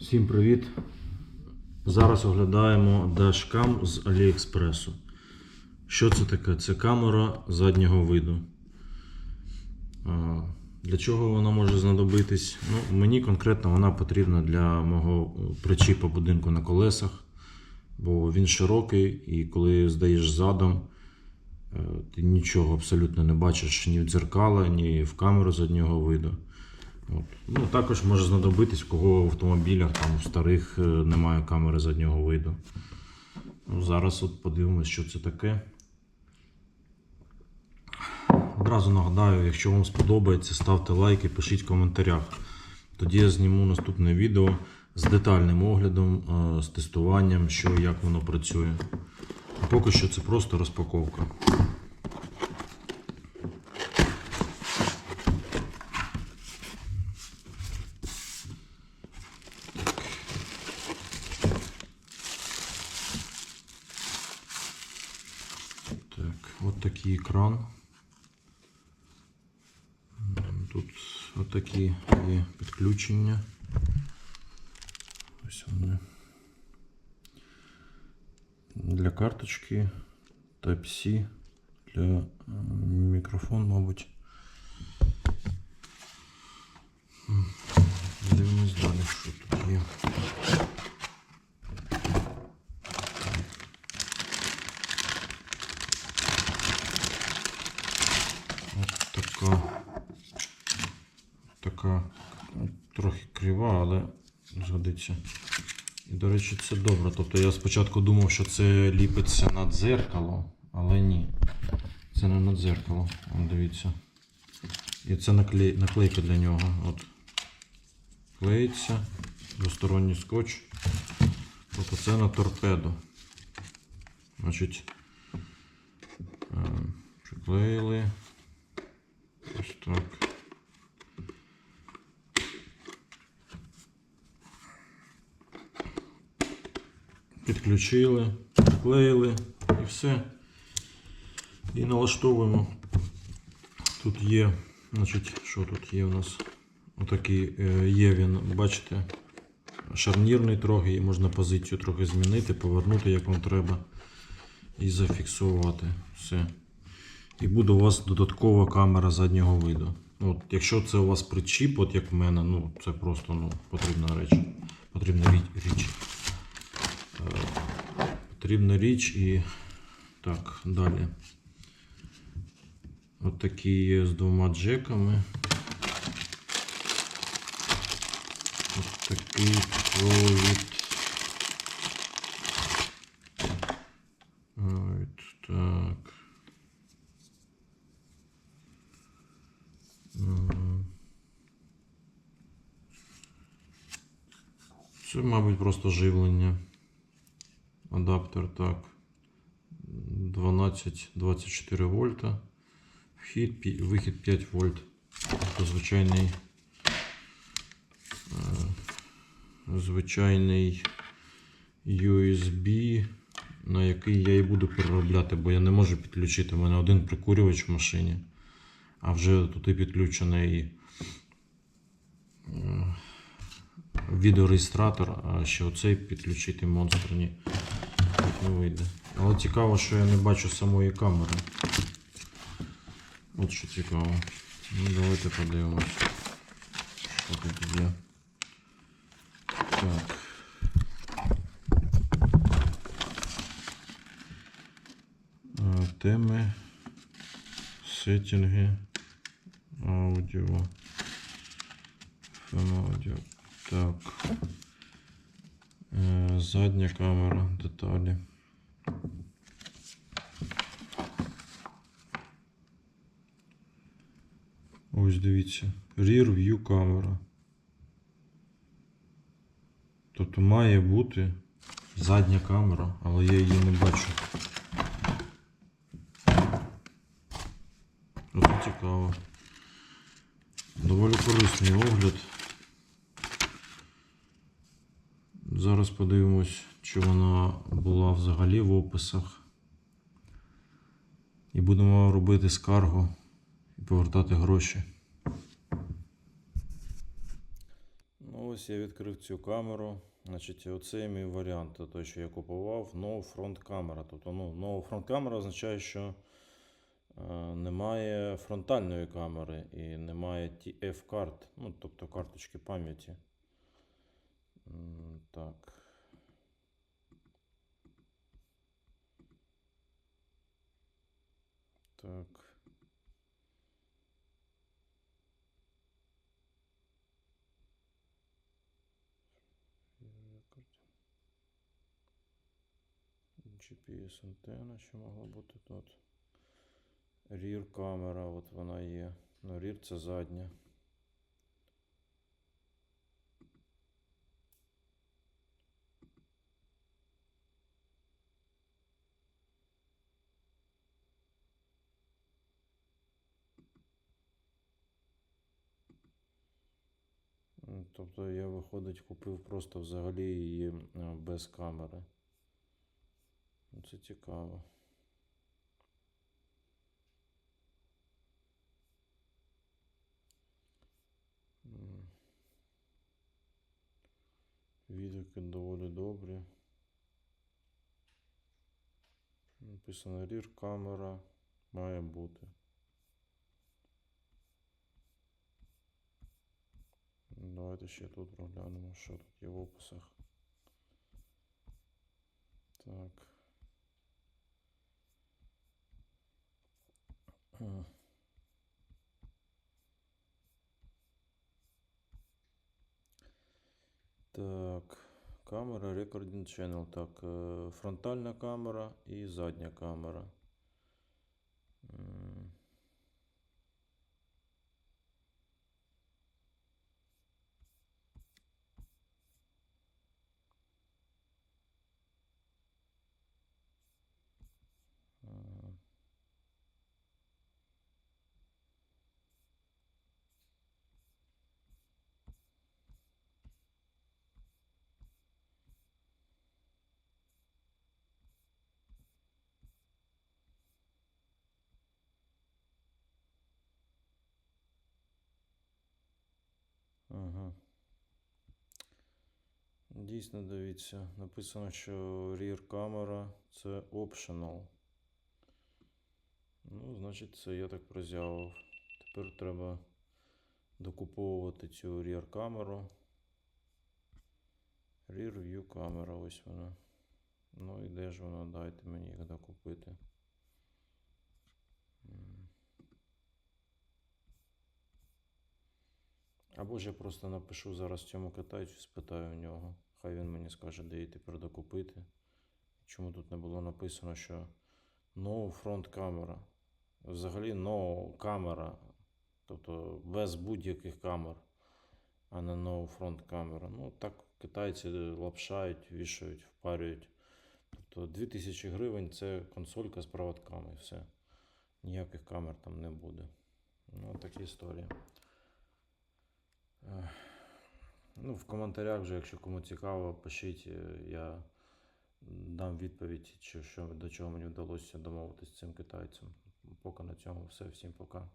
Всім привіт! Зараз оглядаємо дашкам з Аліекспресу. Що це таке? Це камера заднього виду. Для чого вона може знадобитись? Ну, мені конкретно вона потрібна для мого причіпа будинку на колесах, бо він широкий і коли здаєш задом, е, ти нічого абсолютно не бачиш ні в дзеркала, ні в камеру заднього виду. Ну, також може знадобитись, в кого в автомобілях там у старих е, немає камери заднього виду. Ну, зараз от подивимось, що це таке. Одразу нагадаю, якщо вам сподобається, ставте лайки, пишіть в коментарях. Тоді я зніму наступне відео з детальним оглядом, е, з тестуванням, що і як воно працює. А поки що це просто розпаковка. такий екран. М, Тут от такі є підключення. Ось вони. Для карточки Type-C, для е, мікрофон, мабуть. Але згодиться. І, до речі, це добре. Тобто я спочатку думав, що це ліпиться на дзеркало, але ні. Це не на дзеркало. Дивіться. І це наклей... наклейка для нього. От. Клеїться. Двосторонній скотч. Тобто це на торпеду. Значить. е, Приклеїли. Ось так. Підключили, приклеїли і все. І налаштовуємо. Тут є, значить, що тут є у нас? Отакий е, є він, бачите, шарнірний трохи, і можна позицію трохи змінити, повернути, як вам треба, і зафіксувати все. І буде у вас додаткова камера заднього виду. От, якщо це у вас причіп, от як в мене, ну це просто ну, потрібна річ. Потрібна річ. Потрібна річ і так, далі. От є з двома джеками. От такий провід. Так. Це, мабуть, просто живлення. Адаптер так. 12-24 вольта. Вхід, вихід 5 вольт. Тобто звичайний. е, Звичайний USB, на який я і буду переробляти, бо я не можу підключити. У мене один прикурювач в машині, а вже туди підключений е, відеореєстратор, а ще оцей підключити монстрні тут не вийде. Але цікаво, що я не бачу самої камери. От що цікаво. Ну, давайте подивимось. Що тут є. Так. Теми, сеттинги, аудіо. Фон аудіо. Так. Е, Задня камера, деталі. Ось дивіться. Rear View камера. Тобто має бути задня камера, але я її не бачу. Оце цікаво. Доволі корисний огляд. Зараз подивимось, чи вона була взагалі в описах. І будемо робити скаргу і повертати гроші. Ну, Ось я відкрив цю камеру. Значить, оцей мій варіант, той, що я купував, no front камера. Тобто, ну, no front камера означає, що е, немає фронтальної камери і немає TF карт, ну, тобто карточки пам'яті. Так. Так. GPS антенна, що могла бути тут. Rear камера, от вона є. Ну, rear це задня. Тобто я, виходить, купив просто взагалі її е, без камери. Ну, Це цікаво. Відгуки доволі добрі. Написано rear камера має бути. Давайте ще тут проглянемо, що тут є в описах. Так. Так, камера Recording Channel. Так, е, фронтальна камера і задня камера. Дійсно, дивіться, написано, що rear камера це optional. Ну, значить, це я так прозявив. Тепер треба докуповувати цю rear камеру. Rear view камера, ось вона. Ну і де ж вона? Дайте мені їх докупити. Або ж я просто напишу зараз цьому китайцю, спитаю в нього. Хай він мені скаже, де її тепер докупити. Чому тут не було написано, що no front камера. Взагалі no камера. Тобто без будь-яких камер, а не no front камера. Ну, так китайці лапшають, вішають, впарюють. Тобто 2000 гривень це консолька з проводками і все. Ніяких камер там не буде. Ну, такі історії. Ну, в коментарях вже, якщо кому цікаво, пишіть, е, я дам відповідь, чи що, до чого мені вдалося домовитися з цим китайцем. Поки на цьому все. Всім пока.